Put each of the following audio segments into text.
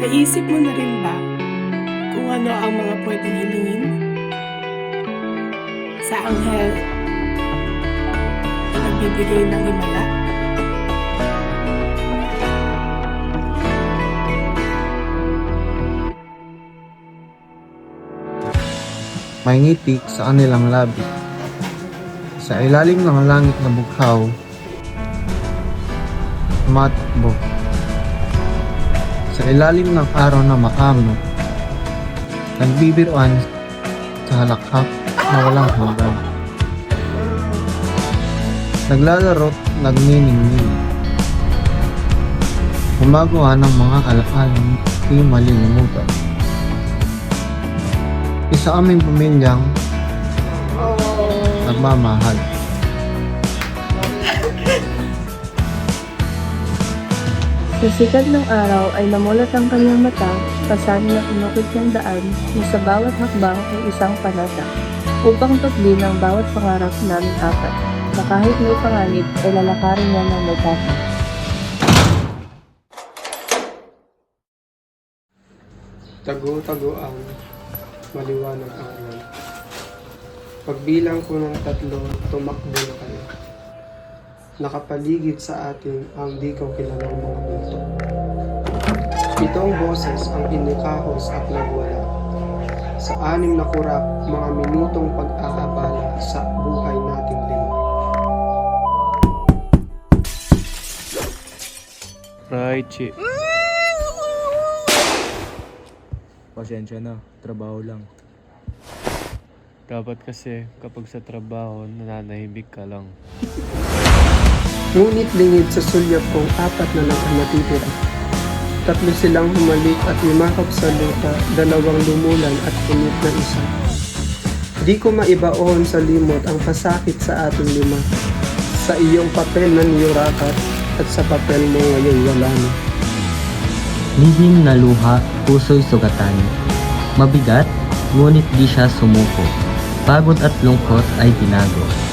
Naisip mo na rin ba kung ano ang mga pwedeng hilingin? Sa anghel na nagbibigay ng himala? may ngiti sa kanilang labi. Sa ilalim ng langit na bughaw, tumatakbo. Sa ilalim ng araw na maamo, nagbibiruan sa halakhak na walang hanggan. Naglalaro't nagniningning. Gumagawa ng mga alaalang di malilimutan. Isa aming pamilyang nagmamahal. Sa sikat ng araw ay namulat ang kanyang mata, pasanin ng inukit ng daan, na sa bawat hakbang ay isang panata, upang tuklin ang bawat pangarap namin apat, na kahit may panganib ay lalakarin niya ng may. Tago-tago ang maliwanag ang ulan. Pagbilang ko ng tatlo, tumakbo na kayo. Nakapaligid sa atin ang di kilalang mga multo. Pitong boses ang inikahos at nagwala. Sa anim na kurap, mga minutong pag-aabala sa buhay nating lima. Right. Pasensya na, trabaho lang. Dapat kasi kapag sa trabaho, nananahimik ka lang. Ngunit lingid sa sulyap kong apat na lang ang natitira. Tatlo silang humalik at yumakap sa lupa, dalawang lumulan at punit na isa. Di ko maibaon sa limot ang pasakit sa ating lima. Sa iyong papel na niyurakat at sa papel mo ngayon wala na. Lihim na luha, puso'y sugatan. Mabigat, ngunit di siya sumuko. Pagod at lungkot ay tinago.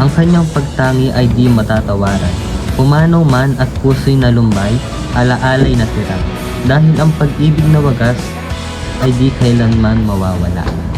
Ang kanyang pagtangi ay di matatawaran. Pumanaw man at puso'y nalumbay, alaalay na tira. Dahil ang pag-ibig na wagas ay di kailanman mawawala.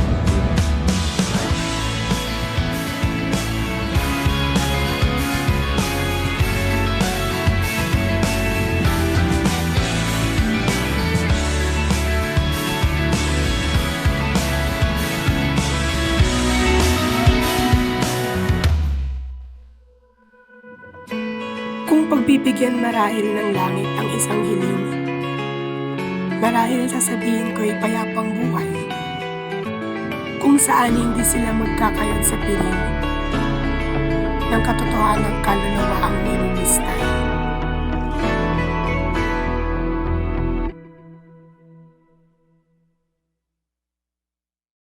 Kung pagbibigyan marahil ng langit ang isang hiling, marahil sasabihin ko'y payapang buhay. Kung saan hindi sila magkakayod sa piling, ng katotohanan kaluluwa ang nililistay.